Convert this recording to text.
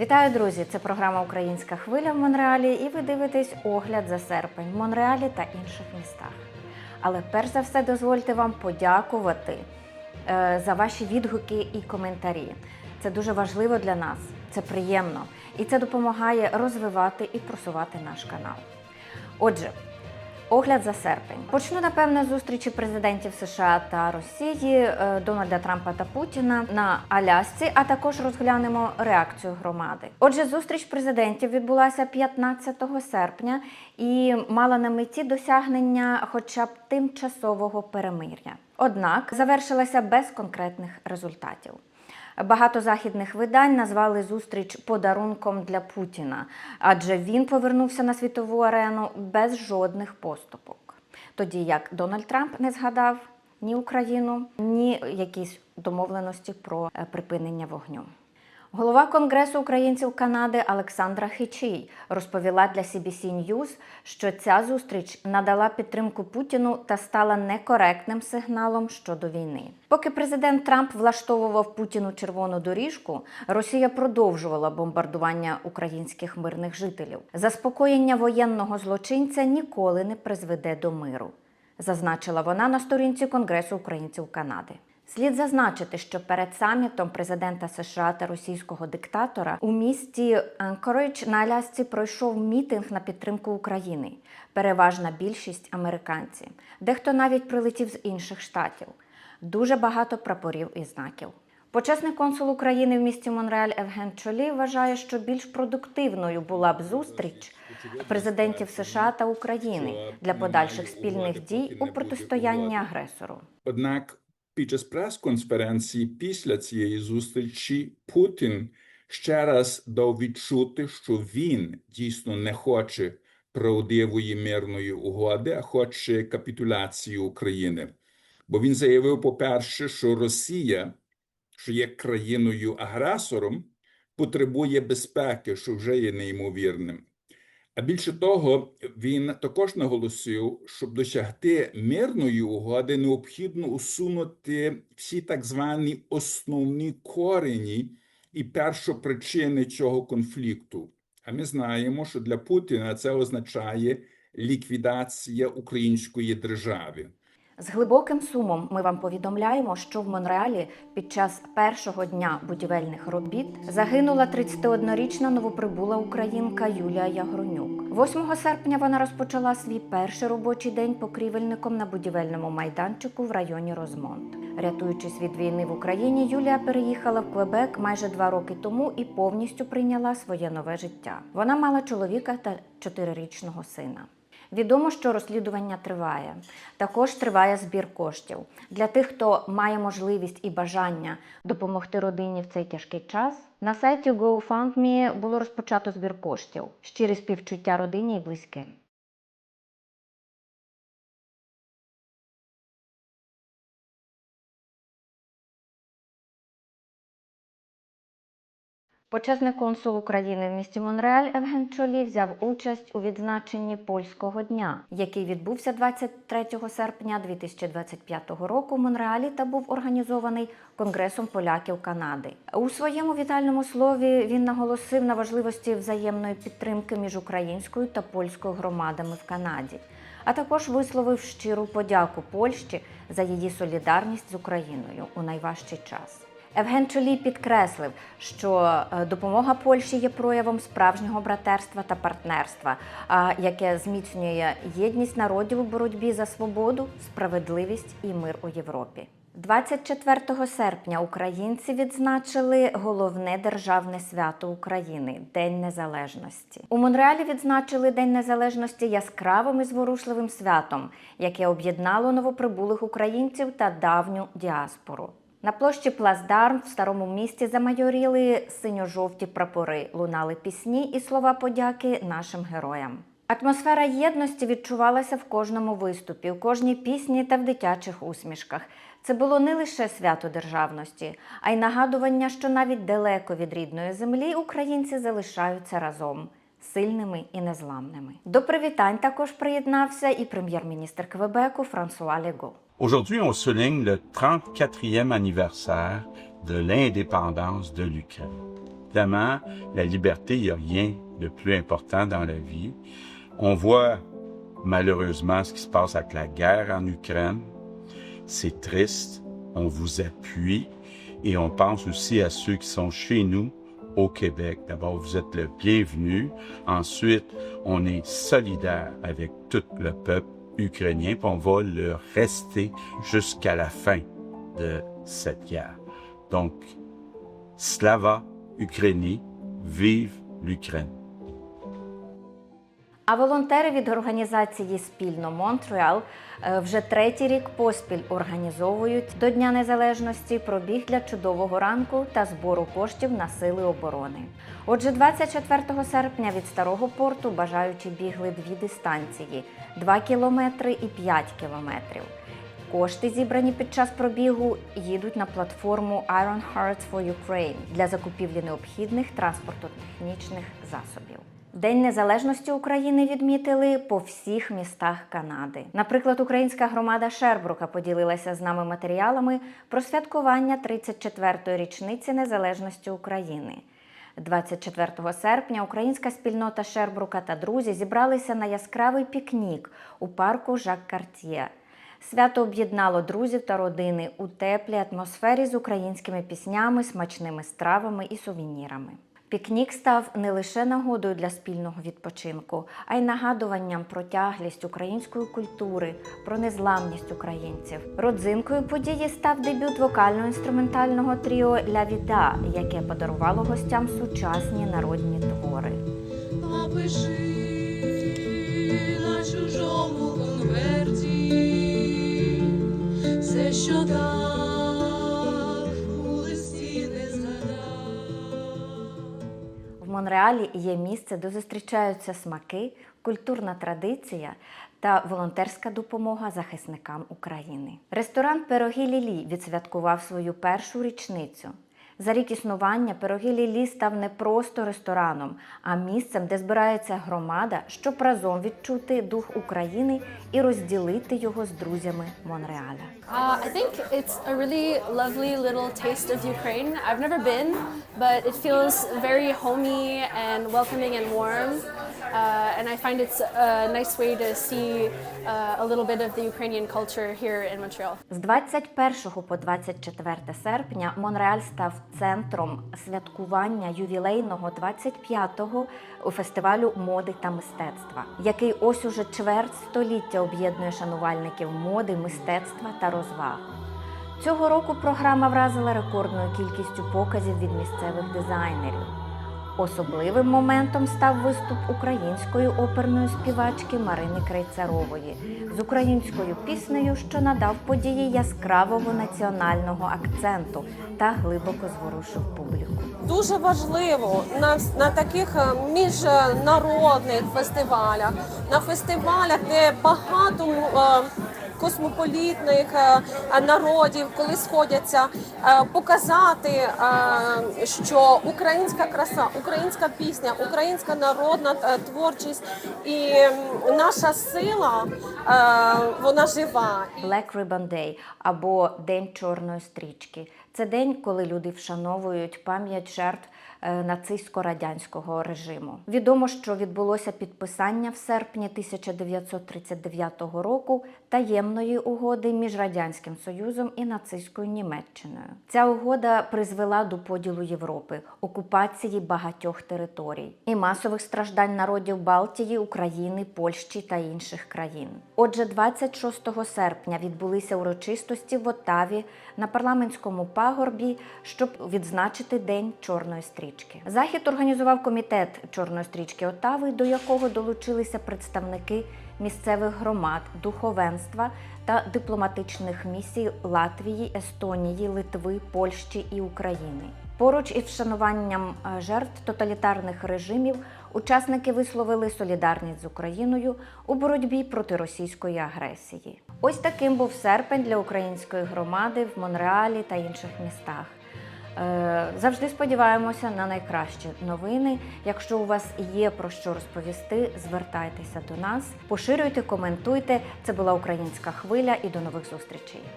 Вітаю, друзі! Це програма Українська хвиля в Монреалі, і ви дивитесь огляд за серпень в Монреалі та інших містах. Але перш за все дозвольте вам подякувати е, за ваші відгуки і коментарі. Це дуже важливо для нас, це приємно і це допомагає розвивати і просувати наш канал. Отже, Огляд за серпень. Почну напевне з зустрічі президентів США та Росії е, Дональда Трампа та Путіна на Алясці, а також розглянемо реакцію громади. Отже, зустріч президентів відбулася 15 серпня і мала на меті досягнення хоча б тимчасового перемир'я. Однак завершилася без конкретних результатів. Багато західних видань назвали зустріч подарунком для Путіна, адже він повернувся на світову арену без жодних поступок. Тоді як Дональд Трамп не згадав ні Україну, ні якісь домовленості про е, припинення вогню. Голова Конгресу українців Канади Олександра Хичій розповіла для CBC News, що ця зустріч надала підтримку Путіну та стала некоректним сигналом щодо війни. Поки президент Трамп влаштовував Путіну червону доріжку, Росія продовжувала бомбардування українських мирних жителів. Заспокоєння воєнного злочинця ніколи не призведе до миру, зазначила вона на сторінці Конгресу українців Канади. Слід зазначити, що перед самітом президента США та російського диктатора у місті Анкоридж на Алясці пройшов мітинг на підтримку України. Переважна більшість американці. Дехто навіть прилетів з інших штатів. Дуже багато прапорів і знаків. Почесний консул України в місті Монреаль Евген Чолі вважає, що більш продуктивною була б зустріч президентів США та України для подальших спільних дій у протистоянні агресору. Однак під час прес-конференції після цієї зустрічі Путін ще раз дав відчути, що він дійсно не хоче правдивої мирної угоди, а хоче капітуляції України. Бо він заявив, по-перше, що Росія, що є країною-агресором, потребує безпеки, що вже є неймовірним. А більше того, він також наголосив, щоб досягти мирної угоди, необхідно усунути всі так звані основні корені і першопричини цього конфлікту. А ми знаємо, що для Путіна це означає ліквідація української держави. З глибоким сумом ми вам повідомляємо, що в Монреалі під час першого дня будівельних робіт загинула 31-річна новоприбула українка Юлія Ягронюк. 8 серпня вона розпочала свій перший робочий день покрівельником на будівельному майданчику в районі Розмонт. Рятуючись від війни в Україні, Юлія переїхала в Квебек майже два роки тому і повністю прийняла своє нове життя. Вона мала чоловіка та чотирирічного сина. Відомо, що розслідування триває. Також триває збір коштів для тих, хто має можливість і бажання допомогти родині в цей тяжкий час. На сайті GoFundMe було розпочато збір коштів. Щирі співчуття родині і близьким. Почесний консул України в місті Монреаль Евген Чолі взяв участь у відзначенні польського дня, який відбувся 23 серпня 2025 року в Монреалі та був організований Конгресом поляків Канади. У своєму вітальному слові він наголосив на важливості взаємної підтримки між українською та польською громадами в Канаді. А також висловив щиру подяку Польщі за її солідарність з Україною у найважчий час. Евген Чолій підкреслив, що е, допомога Польщі є проявом справжнього братерства та партнерства, яке зміцнює єдність народів у боротьбі за свободу, справедливість і мир у Європі. 24 серпня українці відзначили головне державне свято України День Незалежності. У Монреалі відзначили День Незалежності яскравим і зворушливим святом, яке об'єднало новоприбулих українців та давню діаспору. На площі Плацдарм в старому місті замайоріли синьо-жовті прапори, лунали пісні і слова подяки нашим героям. Атмосфера єдності відчувалася в кожному виступі, в кожній пісні та в дитячих усмішках. Це було не лише свято державності, а й нагадування, що навіть далеко від рідної землі українці залишаються разом. Сильними і незламними до привітань також приєднався і прем'єр-міністр Квебеку Франсуа Лего. Aujourd'hui, on souligne le 34e anniversaire de l'indépendance de l'Ukraine. Évidemment, la liberté, il n'y a rien de plus important dans la vie. On voit malheureusement ce qui se passe avec la guerre en Ukraine. C'est triste. On vous appuie et on pense aussi à ceux qui sont chez nous au Québec. D'abord, vous êtes le bienvenu. Ensuite, on est solidaire avec tout le peuple ukrainien, puis on va le rester jusqu'à la fin de cette guerre. Donc, Slava Ukraini, vive l'Ukraine. А волонтери від організації Спільно Монтреал е, вже третій рік поспіль організовують до Дня Незалежності пробіг для чудового ранку та збору коштів на сили оборони. Отже, 24 серпня від старого порту бажаючі бігли дві дистанції 2 кілометри і 5 кілометрів. Кошти, зібрані під час пробігу, їдуть на платформу Iron Hearts for Ukraine для закупівлі необхідних транспортно-технічних засобів. День незалежності України відмітили по всіх містах Канади. Наприклад, українська громада Шербрука поділилася з нами матеріалами про святкування 34-ї річниці незалежності України. 24 серпня українська спільнота Шербрука та друзі зібралися на яскравий пікнік у парку Жак Карт'є. Свято об'єднало друзів та родини у теплій атмосфері з українськими піснями, смачними стравами і сувенірами. Пікнік став не лише нагодою для спільного відпочинку, а й нагадуванням про тяглість української культури, про незламність українців. Родзинкою події став дебют вокально-інструментального тріо Ля Віда, яке подарувало гостям сучасні народні твори. Монреалі є місце, де зустрічаються смаки, культурна традиція та волонтерська допомога захисникам України. Ресторан Пироги Лілі відсвяткував свою першу річницю. За рік існування Пироги Лілі став не просто рестораном, а місцем, де збирається громада, щоб разом відчути дух України і розділити його з друзями Монреаля. Uh, I think it's a really lovely little taste of Ukraine. I've never been, but it feels very homey and welcoming and warm. Uh, and I find it's a nice way to see uh, a little bit of the Ukrainian culture here in Montreal. З 21 по 24 серпня Монреаль став центром святкування ювілейного 25-го фестивалю моди та мистецтва, який ось уже чверть століття об'єднує шанувальників моди, мистецтва та розваг. Цього року програма вразила рекордною кількістю показів від місцевих дизайнерів. Особливим моментом став виступ української оперної співачки Марини Крейцарової з українською піснею, що надав події яскравого національного акценту та глибоко зворушив публіку. Дуже важливо на, на таких е, міжнародних фестивалях, на фестивалях, де багато е, космополітних е, народів, коли сходяться, е, показати, е, що українська краса, українська пісня, українська народна творчість і наша сила, вона жива. Black Ribbon Day або День чорної стрічки. Це день, коли люди вшановують пам'ять жертв нацистсько-радянського режиму. Відомо, що відбулося підписання в серпні 1939 року таємної угоди між радянським союзом і нацистською Німеччиною. Ця угода призвела до поділу Європи, окупації багатьох територій і масових страждань народів Балтії, України, Польщі та інших країн. Отже, 26 серпня відбулися урочистості в Оттаві на парламентському пагорбі, щоб відзначити День чорної стрічки. Захід організував комітет чорної стрічки Оттави, до якого долучилися представники місцевих громад, духовенства та дипломатичних місій Латвії, Естонії, Литви, Польщі і України. Поруч із вшануванням е, жертв тоталітарних режимів учасники висловили солідарність з Україною у боротьбі проти російської агресії. Ось таким був серпень для української громади в Монреалі та інших містах. Е, Завжди сподіваємося на найкращі новини. Якщо у вас є про що розповісти, звертайтеся до нас, поширюйте, коментуйте. Це була українська хвиля і до нових зустрічей.